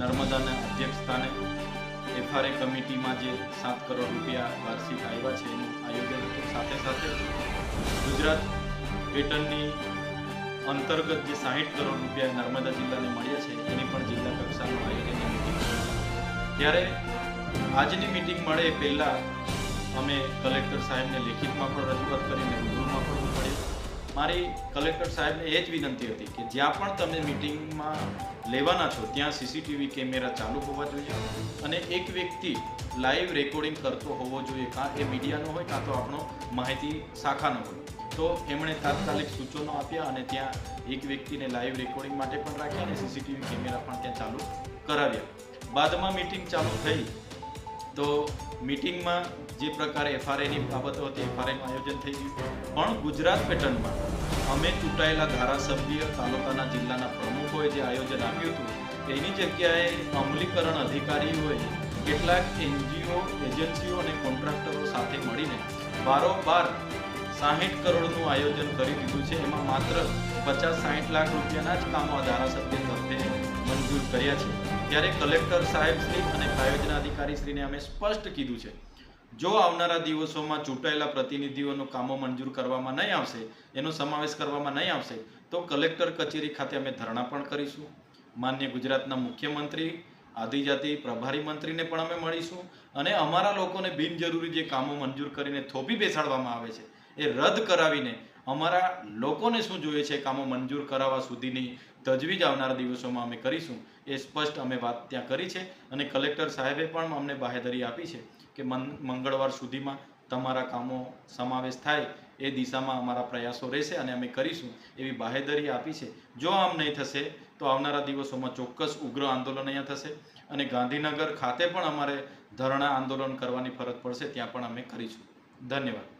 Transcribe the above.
નર્મદાના અધ્યક્ષ સ્થાને એફઆરએ કમિટીમાં જે સાત કરોડ રૂપિયા વાર્ષિક આવ્યા છે એનું આયોજન હતું. સાથે સાથે ગુજરાત પેટર્નની અંતર્ગત જે સાહીઠ કરોડ રૂપિયા નર્મદા જિલ્લાને મળ્યા છે, એની પણ જિલ્લા કક્ષાનું આયોજન ત્યારે આજની મિટિંગ મળે પહેલાં અમે કલેક્ટર સાહેબને લેખિતમાં પણ રજૂઆત કરીને રૂબરૂમાં પણ મળ્યા મારી કલેક્ટર સાહેબને એ જ વિનંતી હતી કે જ્યાં પણ તમે મિટિંગમાં લેવાના છો, ત્યાં સીસીટીવી કેમેરા ચાલુ હોવા જોઈએ અને એક વ્યક્તિ લાઈવ રેકોર્ડિંગ કરતો હોવો જોઈએ, કાં એ મીડિયાનો હોય, કાં તો આપણો માહિતી શાખાનો હોય. તો એમણે તાત્કાલિક સૂચનો આપ્યા અને ત્યાં એક વ્યક્તિને લાઈવ રેકોર્ડિંગ માટે પણ રાખ્યા અને સીસીટીવી કેમેરા પણ ત્યાં ચાલુ કરાવ્યા. બાદમાં મિટિંગ ચાલુ થઈ તો મિટિંગમાં જે પ્રકારે એફઆરઆઈની બાબતો હતી, એફઆરઆઈનું આયોજન થઈ ગયું. પણ ગુજરાત પેટર્નમાં અમે ચૂંટાયેલા ધારાસભ્ય તાલુકાના જિલ્લાના પ્રમુખોએ જે આયોજન આપ્યું હતું, એની જગ્યાએ અમલીકરણ અધિકારીઓએ કેટલાક એનજીઓ, એજન્સીઓ અને કોન્ટ્રાક્ટરો સાથે મળીને બારોબાર સાહીઠ કરોડનું આયોજન કરી દીધું છે. એમાં માત્ર પચાસ સાહીઠ લાખ રૂપિયાના જ કામો ધારાસભ્ય તરફે મંજૂર કર્યા છે. ત્યારે કલેક્ટર સાહેબશ્રી અને પ્રાયોજના અધિકારીશ્રીને અમે સ્પષ્ટ કીધું છે. જો આવનારા દિવસોમાં ચૂંટાયેલા પ્રતિનિધિઓનું કામો મંજૂર કરવામાં નહીં આવશે, એનો સમાવેશ કરવામાં નહીં આવશે, તો કલેક્ટર કચેરી ખાતે અમે ધરણા પણ કરીશું. માન્ય ગુજરાતના મુખ્યમંત્રી, આદિજાતિ, પ્રભારી મંત્રીને પણ અમે મળીશું અને અમારા લોકોને બિનજરૂરી જે કામો મંજૂર કરીને થોપી બેસાડવામાં આવે છે એ રદ કરાવીને અમારા લોકોને શું જોઈએ છે કામો મંજૂર કરાવવા સુધીની તજવીજ આવનારા દિવસોમાં અમે કરીશું એ સ્પષ્ટ અમે વાત ત્યાં કરી છે અને કલેક્ટર સાહેબે પણ અમને બાહેધરી આપી છે કે મંગળવાર સુધીમાં તમારા કામો સમાવેશ થાય એ દિશામાં અમારા પ્રયાસો રહેશે અને અમે કરીશું એવી બાહેધરી આપી છે. જો આમ નહીં થશે, તો આવનારા દિવસોમાં ચોક્કસ ઉગ્ર આંદોલન અહીંયા થશે અને ગાંધીનગર ખાતે પણ અમારે ધરણા આંદોલન કરવાની ફરજ પડશે, ત્યાં પણ અમે કરીશું. ધન્યવાદ.